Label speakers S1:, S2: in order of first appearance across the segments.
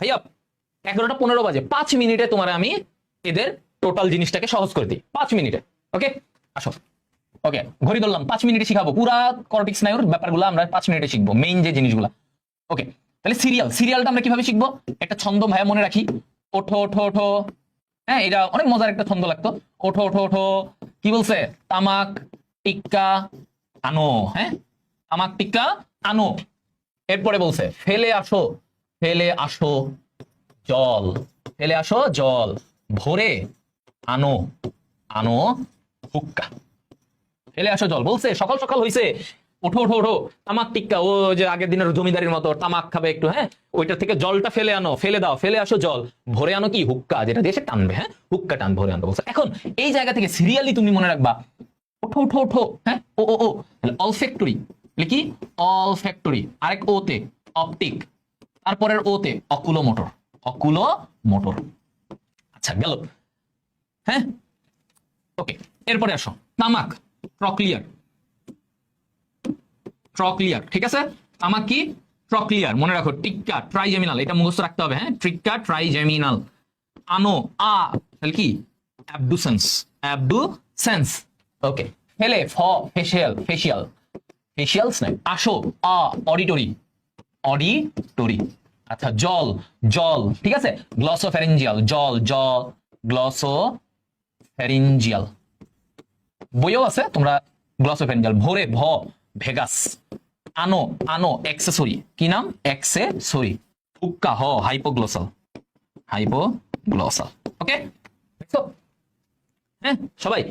S1: ভাইয়া এগারোটা পনেরো বাজে, পাঁচ মিনিটে তোমার আমি এদের টোটাল জিনিসটাকে সহজ করে দিই, পাঁচ মিনিটে ওকে আসো ওকে ঘড়ি ধরলাম, পাঁচ মিনিটে শিখাবো, পুরা করটিক স্নায়ুর ব্যাপারগুলো আমরা পাঁচ মিনিটে শিখব মেইন যে জিনিসগুলো ওকে তাহলে সিরিয়াল সিরিয়ালটা আমরা কীভাবে শিখব? একটা ছন্দ ভাইয়া মনে রাখি, ওঠো ওঠো ওঠো হ্যাঁ এটা অনেক মজার একটা ছন্দ লাগতো, ওঠো ওঠো ওঠো, কি বলছে? তামাক, টিক্কা, আনো হ্যাঁ? তামাক, টিক্কা, আনো, এরপরে বলছে, ফেলে আসো ফেলে আসো জল, ফেলে আসো জল, ভরে আনো আনো হুক্কা। ফেলে আসো জল, বলছে, সকাল সকাল হইছে। ওঠো ওঠো ওঠো, তামাক টিক্কা, ও যে আগের দিনের জমিদারির মতো, তামাক খাবে একটু হ্যাঁ? ওইটা থেকে জলটা ফেলে আনো, ফেলে দাও, ফেলে আসো জল, ভরে আনো কি? হুক্কা, যেটা দিয়ে টানবে হ্যাঁ? হুক্কা টান, ভরে আনো বলছে। এখন এই জায়গা থেকে সিরিয়ালি তুমি মনে রাখবা, ওঠো ওঠো ওঠো হ্যাঁ? ও ও ও অল ফ্যাক্টরি কি? অল ফ্যাক্টরি আরেক ওতে অপটিক তারপরের ওতে অকুলো মোটর। অকুলো মোটর। আচ্ছা গেল। হ্যাঁ? ওকে, এরপরে আসো। তামাক ট্রক্লিয়ার ট্রক্লিয়ার ঠিক আছে? তামাক কি? ট্রক্লিয়ার মনে রাখো, টিক্কা ট্রাইজেমিনাল এটা মুখস্থ রাখতে হবে হ্যাঁ? ট্রিক্কা ট্রাইজেমিনাল আনো, আ, তাহলে কি? Abducens abducens. ওকে ফ ফেশিয়াল ফেশিয়াল ফেশিয়ালস নাই আসো, আ, অডিটরি। অডিটরি। আচ্ছা জল জল, ঠিক আছে? গ্লসোফ্যারিঞ্জিয়াল জল জল গ্লসো ফ্যারিঞ্জিয়াল বইও আছে তোমরা গ্লসোফ্যারিঞ্জিয়াল ভোরে ভ, ভেগাস। আনো আনো এক্সেসরি কি নাম? এক্সেসরি হুক্কা হ হাইপোগ্লোসাল হাইপোগ্লোসাল ওকে দেখছ হ্যাঁ সবাই।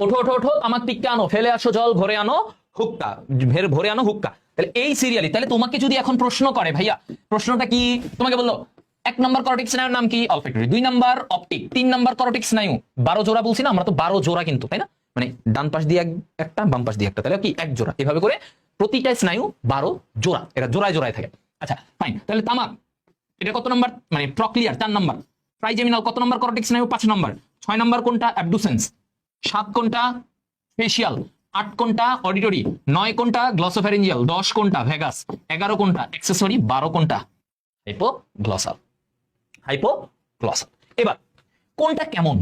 S1: ওঠো ওঠো ওঠো আমার টিক্কা আনো, ফেলে আসো জল, ভরে আনো। হুক্কা, ভের ভরে আনো হুক্কা। তাহলে এই সিরিয়ালি তাহলে তোমাকে যদি এখন প্রশ্ন করে, ভাইয়া, প্রশ্নটা কি? তোমাকে বলল, এক নম্বর করোটিক স্নায়ুর নাম কি? অলফেক্টরি দুই নম্বর অপটিক তিন নম্বর করোটিক স্নায়ু। বারো জোড়া বলছি না, আমরা তো বারো জোড়া কিন্তু, তাই না? মানে ডান পাশ দিয়ে একটা, বাম পাশ দিয়ে একটা, তাহলে কি? এক জোড়া। এভাবে করে প্রতিটা স্নায়ু বারো জোড়া এটা জোড়ায় জোড়ায় থাকে। আচ্ছা ফাইন তাহলে তামাক, এটা কত নম্বর? মানে প্রক্লিয়ার, চার নাম্বার। ট্রাইজেমিনাল কত নম্বর করোটিক স্নায়ু? পাঁচ নম্বর। ছয় নম্বর কোনটা? অ্যাবডুসেন্স সাত কোনটা? ফেশিয়াল আট কোনটা? অডিটরি নয় কোনটা? গ্লসোফ্যারিঞ্জিয়াল দশ কোনটা? ভেগাস এগারো কোনটা? অ্যাক্সেসরি বারো কোনটা? হাইপো গ্লসাল হাইপো গ্লসাল এবার, কোনটা কেমন?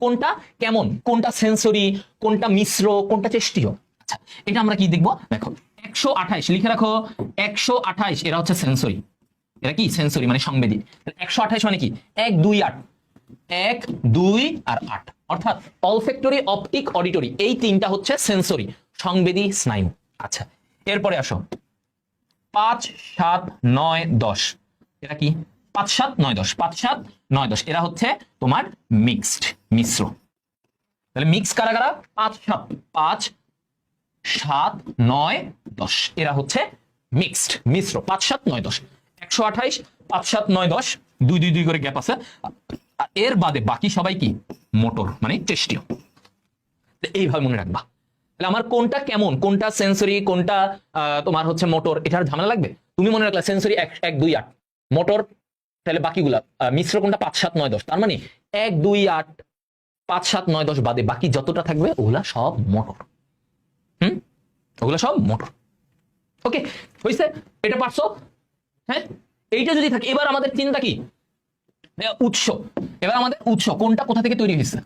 S1: কোনটা কেমন? কোনটা সেন্সরি কোনটা মিশ্র? কোনটা চেষ্টীয়? আচ্ছা এটা আমরা কি দেখব? দেখো, একশো আঠাইশ, লিখে রাখো, একশো আঠাইশ, এরা হচ্ছে সেন্সরি এরা কি? সেন্সরি মানে সংবেদী একশো আঠাইশ মানে কি? এক, দুই, আট। এক, দুই, আর আট। অর্থাৎ অলফেক্টরি অপটিক অডিটরি এই তিনটা হচ্ছে সেন্সরি সংবেদী, স্নায়ু। আচ্ছা এরপরে আসো। পাঁচ, সাত, নয়, দশ। এরা কি? পাঁচ, সাত, নয়, দশ। পাঁচ, সাত, নয়, দশ। এরা হচ্ছে তোমার মিক্সড মিশ্র। তাহলে মিক্স কারা কারা? পাঁচ, সাত। পাঁচ, সাত, নয়, দশ। এরা হচ্ছে মিক্সড মিশ্র। পাঁচ, সাত, নয়, দশ। একশো আঠাইশ, পাঁচ, সাত, নয়, দশ। দুই দুই দুই করে গ্যাপ আছে। এর বাদে বাকি সবাই কি? মোটর মানে চেষ্টীয় এইভাবে মনে রাখবা। তাহলে আমার কোনটা কেমন? কোনটা সেন্সরি কোনটা তোমার হচ্ছে মোটর? এটার ঝামেলা লাগবে? তুমি মনে রাখলা সেন্সরি এক এক, দুই, আট। মোটর, তাহলে বাকিগুলা মিশ্র কোনটা পাঁচ, সাত, নয়, দশ। তার মানে এক, দুই, আট, পাঁচ, সাত, নয়, দশ বাদে বাকি যতটা থাকবে, ওগুলা সব মোটর। হুম? ওগুলা সব মোটর। ওকে হয়েছে এটা পারছ? হ্যাঁ? এইটা যদি থাকে, এবার আমাদের চিন্তা কি? উৎস। এবার আমাদের উৎস কোনটা, কোথা থেকে তৈরি হয়েছে?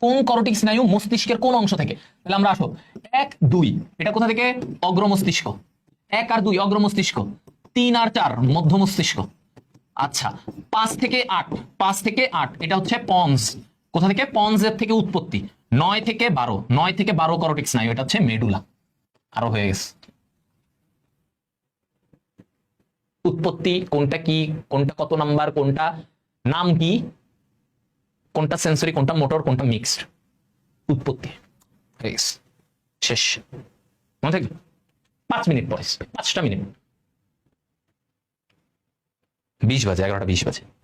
S1: কোন করটিক স্নায়ু মস্তিষ্কের কোন অংশ থেকে? তাহলে আমরা আসো। এক, দুই। এটা কোথা থেকে? অগ্র মস্তিষ্ক। এক আর দুই, অগ্র মস্তিষ্ক। তিন আর চার, মধ্য মস্তিষ্ক। আচ্ছা পাঁচ থেকে আট। পাঁচ থেকে আট, এটা হচ্ছে পন্স। কোথা থেকে? পন্সের থেকে উৎপত্তি। নয় থেকে বারো। নয় থেকে বারো করোটিক স্নায়ু, এটা হচ্ছে মেডুলা। আরও হয়ে গেছে। উৎপত্তি কোনটা কি? কোনটা কত নাম্বার? কোনটা? নাম কি? কোনটা সেন্সরি কোনটা মোটর কোনটা মিক্সড উৎপত্তি। শেষ। মনে থাকবে? পাঁচ মিনিট বয়স। পাঁচটা মিনিট। বিশ বাজে, এগারোটা বিশ বাজে।